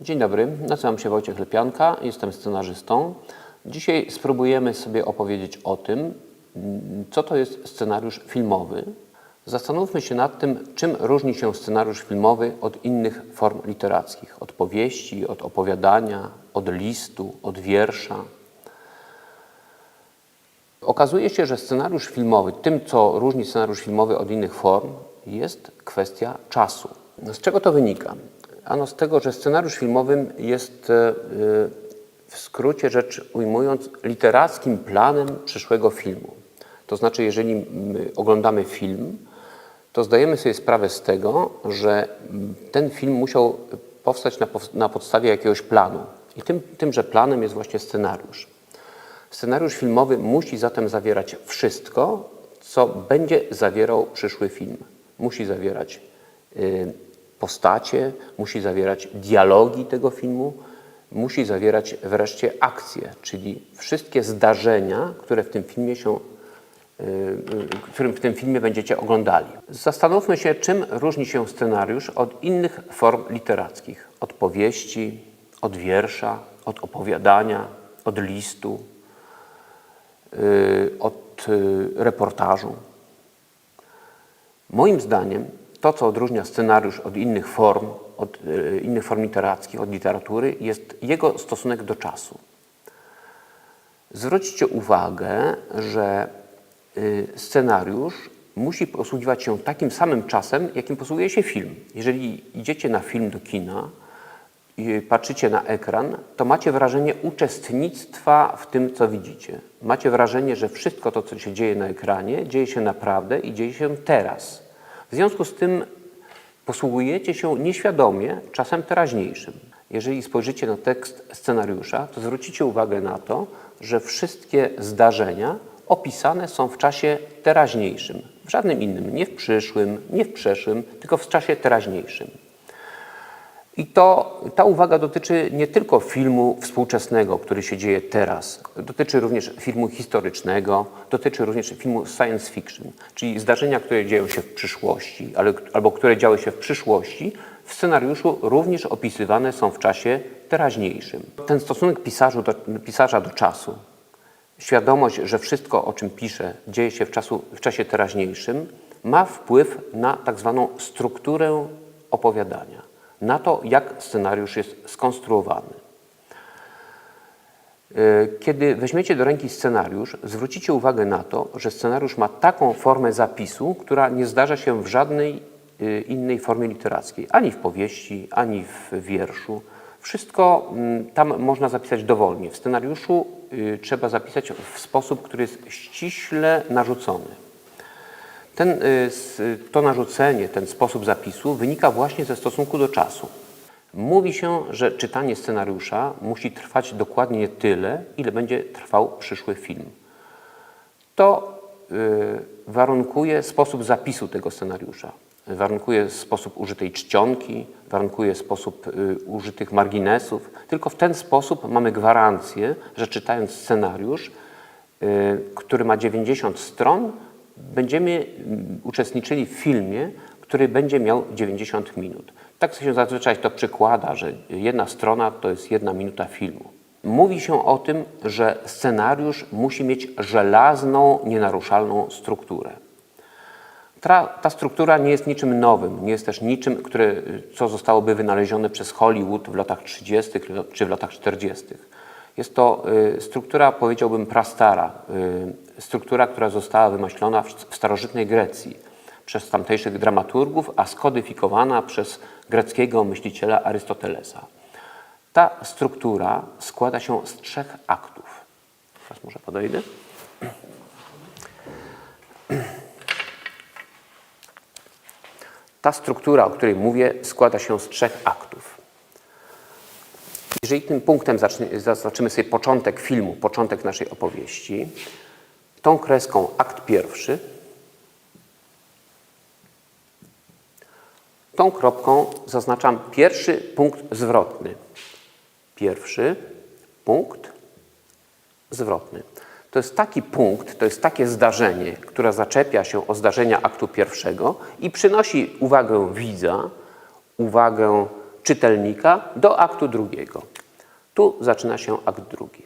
Dzień dobry, nazywam się Wojciech Lepianka, jestem scenarzystą. Dzisiaj spróbujemy sobie opowiedzieć o tym, co to jest scenariusz filmowy. Zastanówmy się nad tym, czym różni się scenariusz filmowy od innych form literackich, od powieści, od opowiadania, od listu, od wiersza. Okazuje się, że scenariusz filmowy, tym co różni scenariusz filmowy od innych form, jest kwestia czasu. Z czego to wynika? Ano z tego, że scenariusz filmowym jest e, e, w skrócie rzecz ujmując literackim planem przyszłego filmu. To znaczy, jeżeli my oglądamy film, to zdajemy sobie sprawę z tego, że ten film musiał powstać na, na podstawie jakiegoś planu. I tym, tymże planem jest właśnie scenariusz. Scenariusz filmowy musi zatem zawierać wszystko, co będzie zawierał przyszły film. Musi zawierać y, postacie, musi zawierać dialogi tego filmu, musi zawierać wreszcie akcje, czyli wszystkie zdarzenia, które w tym filmie się y, y, którym w tym filmie będziecie oglądali. Zastanówmy się, czym różni się scenariusz od innych form literackich. Od powieści, od wiersza, od opowiadania, od listu, y, od reportażu. Moim zdaniem to, co odróżnia scenariusz od innych form, od y, innych form literackich, od literatury, jest jego stosunek do czasu. Zwróćcie uwagę, że y, scenariusz musi posługiwać się takim samym czasem, jakim posługuje się film. Jeżeli idziecie na film do kina i patrzycie na ekran, to macie wrażenie uczestnictwa w tym, co widzicie. Macie wrażenie, że wszystko to, co się dzieje na ekranie, dzieje się naprawdę i dzieje się teraz. W związku z tym posługujecie się nieświadomie czasem teraźniejszym. Jeżeli spojrzycie na tekst scenariusza, to zwrócicie uwagę na to, że wszystkie zdarzenia opisane są w czasie teraźniejszym, w żadnym innym, nie w przyszłym, nie w przeszłym, tylko w czasie teraźniejszym. I to, ta uwaga dotyczy nie tylko filmu współczesnego, który się dzieje teraz, dotyczy również filmu historycznego, dotyczy również filmu science fiction, czyli zdarzenia, które dzieją się w przyszłości, ale, albo które działy się w przyszłości, w scenariuszu również opisywane są w czasie teraźniejszym. Ten stosunek do, pisarza do czasu, świadomość, że wszystko, o czym pisze, dzieje się w, czasu, w czasie teraźniejszym, ma wpływ na tak zwaną strukturę opowiadania, na to, jak scenariusz jest skonstruowany. E, Kiedy weźmiecie do ręki scenariusz, zwrócicie uwagę na to, że scenariusz ma taką formę zapisu, która nie zdarza się w żadnej y, innej formie literackiej, ani w powieści, ani w wierszu. Wszystko mm, tam można zapisać dowolnie. W scenariuszu y, trzeba zapisać w sposób, który jest ściśle narzucony. Ten, y, to narzucenie, ten sposób zapisu wynika właśnie ze stosunku do czasu. Mówi się, że czytanie scenariusza musi trwać dokładnie tyle, ile będzie trwał przyszły film. To y, warunkuje sposób zapisu tego scenariusza, warunkuje sposób użytej czcionki, warunkuje sposób y, użytych marginesów. Tylko w ten sposób mamy gwarancję, że czytając scenariusz, który ma 90 stron, będziemy mm, uczestniczyli w filmie, który będzie miał 90 minut. Tak się zazwyczaj to przykłada, że jedna strona to jest jedna minuta filmu. Mówi się o tym, że scenariusz musi mieć żelazną, nienaruszalną strukturę. Ta, ta struktura nie jest niczym nowym, nie jest też niczym, które, co zostałoby wynalezione przez Hollywood w latach 30. czy w latach 40. Jest to y, struktura, powiedziałbym, prastara, y, struktura, która została wymyślona w, starożytnej Grecji przez tamtejszych dramaturgów, a skodyfikowana przez greckiego myśliciela Arystotelesa. Ta struktura składa się z trzech aktów. Teraz może podejdę. Ta struktura, o której mówię, składa się z trzech aktów. Jeżeli tym punktem zaznaczymy sobie początek filmu, początek naszej opowieści, tą kreską akt pierwszy, tą kropką zaznaczam pierwszy punkt zwrotny. Pierwszy punkt zwrotny. To jest taki punkt, to jest takie zdarzenie, które zaczepia się o zdarzenia aktu pierwszego i przynosi uwagę widza, uwagę czytelnika do aktu drugiego. Tu zaczyna się akt drugi.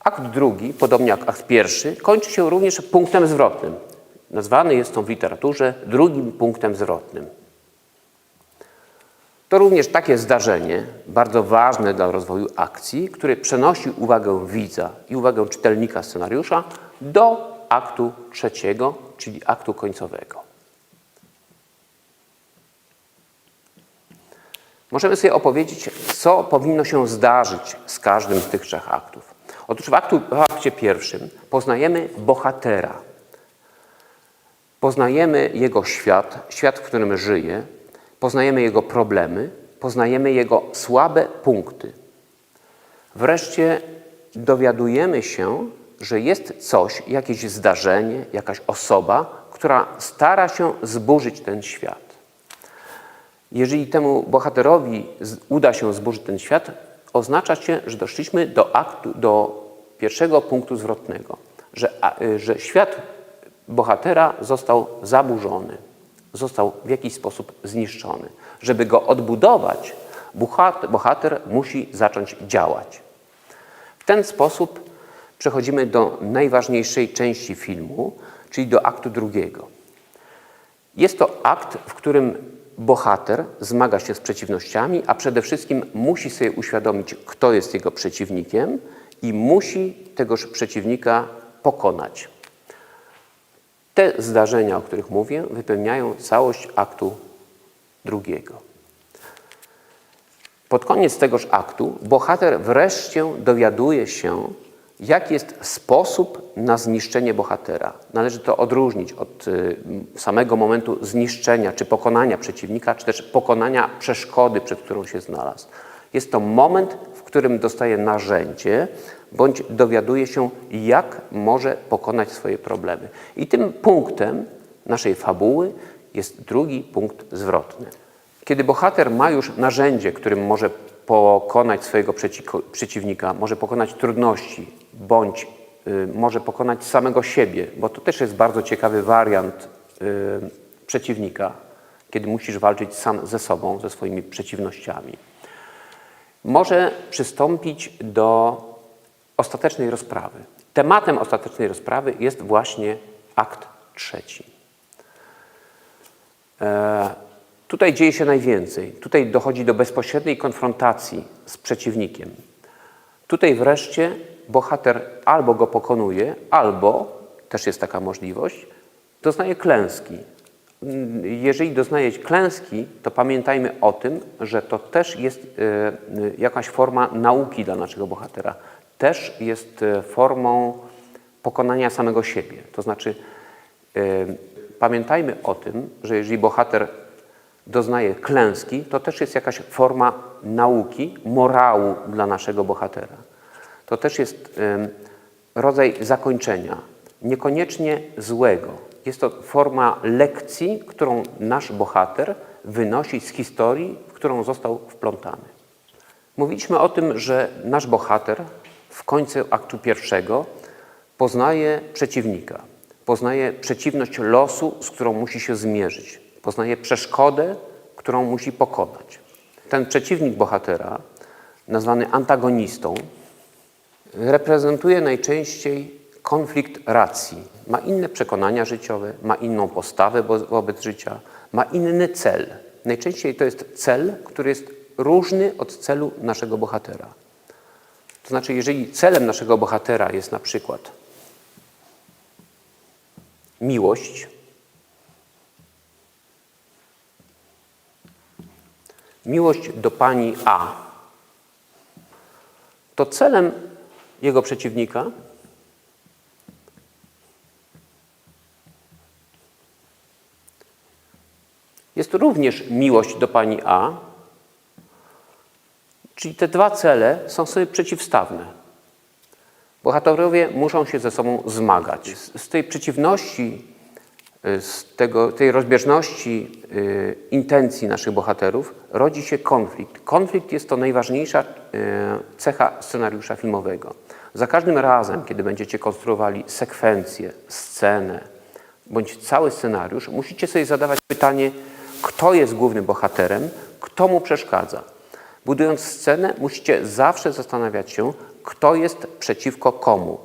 Akt drugi, podobnie jak akt pierwszy, kończy się również punktem zwrotnym. Nazwany jest on w literaturze drugim punktem zwrotnym. To również takie zdarzenie, bardzo ważne dla rozwoju akcji, które przenosi uwagę widza i uwagę czytelnika scenariusza do aktu trzeciego, czyli aktu końcowego. Możemy sobie opowiedzieć, co powinno się zdarzyć z każdym z tych trzech aktów. Otóż w, aktu, w akcie pierwszym poznajemy bohatera. Poznajemy jego świat, świat, w którym żyje, poznajemy jego problemy, poznajemy jego słabe punkty. Wreszcie dowiadujemy się, że jest coś, jakieś zdarzenie, jakaś osoba, która stara się zburzyć ten świat. Jeżeli temu bohaterowi uda się zburzyć ten świat, oznacza się, że doszliśmy do aktu, do pierwszego punktu zwrotnego, że, y, że świat bohatera został zaburzony, został w jakiś sposób zniszczony. Żeby go odbudować, bohater musi zacząć działać. W ten sposób przechodzimy do najważniejszej części filmu, czyli do aktu drugiego. Jest to akt, w którym bohater zmaga się z przeciwnościami, a przede wszystkim musi sobie uświadomić, kto jest jego przeciwnikiem i musi tegoż przeciwnika pokonać. Te zdarzenia, o których mówię, wypełniają całość aktu drugiego. Pod koniec tegoż aktu bohater wreszcie dowiaduje się, jaki jest sposób na zniszczenie bohatera. Należy to odróżnić od y, samego momentu zniszczenia czy pokonania przeciwnika, czy też pokonania przeszkody, przed którą się znalazł. Jest to moment, w którym dostaje narzędzie bądź dowiaduje się, jak może pokonać swoje problemy. I tym punktem naszej fabuły jest drugi punkt zwrotny. Kiedy bohater ma już narzędzie, którym może pokonać swojego przeci- przeciwnika, może pokonać trudności, bądź y, może pokonać samego siebie, bo to też jest bardzo ciekawy wariant y, przeciwnika, kiedy musisz walczyć sam ze sobą, ze swoimi przeciwnościami. Może przystąpić do ostatecznej rozprawy. Tematem ostatecznej rozprawy jest właśnie akt trzeci. E, Tutaj dzieje się najwięcej. Tutaj dochodzi do bezpośredniej konfrontacji z przeciwnikiem. Tutaj wreszcie bohater albo go pokonuje, albo, też jest taka możliwość, doznaje klęski. Jeżeli doznaje klęski, to pamiętajmy o tym, że to też jest e, jakaś forma nauki dla naszego bohatera. Też jest e, formą pokonania samego siebie. To znaczy, e, pamiętajmy o tym, że jeżeli bohater doznaje klęski, to też jest jakaś forma nauki, morału dla naszego bohatera. To też jest rodzaj zakończenia, niekoniecznie złego. Jest to forma lekcji, którą nasz bohater wynosi z historii, w którą został wplątany. Mówiliśmy o tym, że nasz bohater w końcu aktu pierwszego poznaje przeciwnika, poznaje przeciwność losu, z którą musi się zmierzyć, poznaje przeszkodę, którą musi pokonać. Ten przeciwnik bohatera, nazwany antagonistą, reprezentuje najczęściej konflikt racji. Ma inne przekonania życiowe, ma inną postawę wo- wobec życia, ma inny cel. Najczęściej to jest cel, który jest różny od celu naszego bohatera. To znaczy, jeżeli celem naszego bohatera jest na przykład miłość, miłość do pani A, to celem jego przeciwnika jest również miłość do pani A, czyli te dwa cele są sobie przeciwstawne. Bohaterowie muszą się ze sobą zmagać. Z, tej przeciwności, z tego, tej rozbieżności y, intencji naszych bohaterów rodzi się konflikt. Konflikt jest to najważniejsza y, cecha scenariusza filmowego. Za każdym razem, kiedy będziecie konstruowali sekwencję, scenę, bądź cały scenariusz, musicie sobie zadawać pytanie, kto jest głównym bohaterem, kto mu przeszkadza. Budując scenę, musicie zawsze zastanawiać się, kto jest przeciwko komu.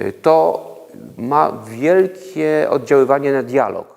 Y, To ma wielkie oddziaływanie na dialog.